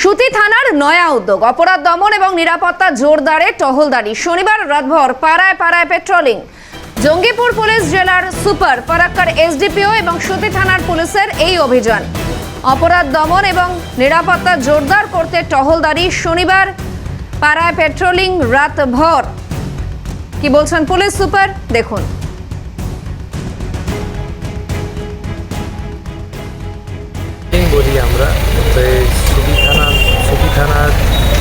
সুতি থানার নয়া উদ্যোগ। অপরাধ দমন এবং নিরাপত্তা জোরদারে টহলদারি। শনিবার রাতভর পাড়ায় পাড়ায় পেট্রোলিং জঙ্গিপুর পুলিশ জেলার সুপার ফারাক্কার এসডিপিও এবং সুতি থানার পুলিশের এই অভিযান। অপরাধ দমন এবং নিরাপত্তা জোরদার করতে টহলদারি শনিবার পাড়ায় পেট্রোলিং রাতভর। কি বলছেন পুলিশ সুপার? দেখুন। আমরা তো এই সুবি থানা সুবি থানার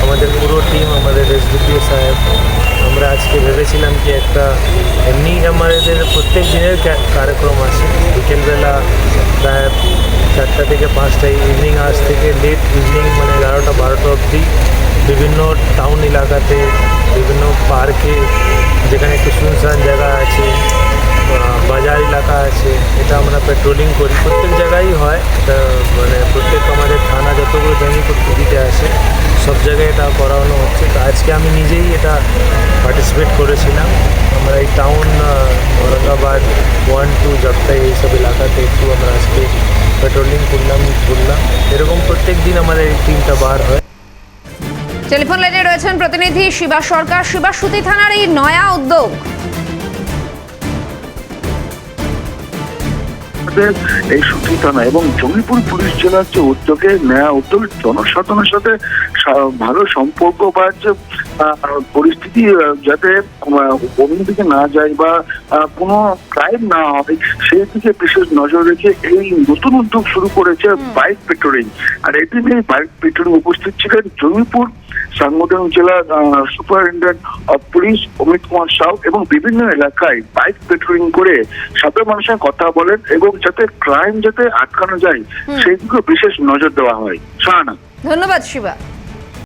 আমাদের পুরো টিম আমাদের এসডিপিও সাহেব, আমরা আজকে ভেবেছিলাম কি একটা এমনি আমাদের প্রত্যেক দিনের কার্যক্রম আছে। বিকেলবেলা প্রায় চারটা থেকে পাঁচটা ইভিনিং আজ থেকে লেট ইভিনিং মানে এগারোটা, বারোটা অবধি বিভিন্ন টাউন এলাকাতে, বিভিন্ন পার্কে যেখানে একটু শুনশান জায়গা আছে বাজার এলাকা আছে, এটা আমরা পেট্রোলিং করি। প্রত্যেক জায়গায় হয় এটা মানে প্রত্যেক আমাদের থানা যতগুলো জঙ্গিপুর দিতে আসে সব জায়গায় এটা করানো হচ্ছে। তো আজকে আমি নিজেই এটা পার্টিসিপেট করেছিলাম। আমরা এই town Aurangabad one two Jagtai এইসব এলাকাতে একটু আমরা আজকে পেট্রোলিং করলাম, ঘুরলাম। এরকম প্রত্যেক দিন আমাদের এই টিমটা বার হয়। টেলিফোন লাইনে রয়েছেন প্রতিনিধি শিবা সরকার। শিবাসুতি থানার এই নয়া উদ্যোগ আমাদের এই সুতি থানা এবং জঙ্গিপুর পুলিশ জেলার যে উদ্যোগে নেওয়া উদ্যোগ, জনসাধারণের সাথে ভালো সম্পর্ক বা যে পরিস্থিতি যাতে অন্যদিকে না যায় বা কোনো ক্রাইম না হয় সেই দিকে বিশেষ নজর রেখে এই নতুন উদ্যোগ শুরু করেছে বাইক পেট্রোলিং আর এদিন এই বাইক পেট্রোলিং উপস্থিত ছিলেন জঙ্গিপুর সাংগঠনিক জেলার superintendent of police Amit Kumar Shaw এবং বিভিন্ন এলাকায় বাইক পেট্রোলিং করে সাধারণ মানুষের কথা বলেন এবং যাতে ক্রাইম যাতে আটকানো যায় সেই দিকে বিশেষ নজর দেওয়া হয়। সাহানা ধন্যবাদ শিবা।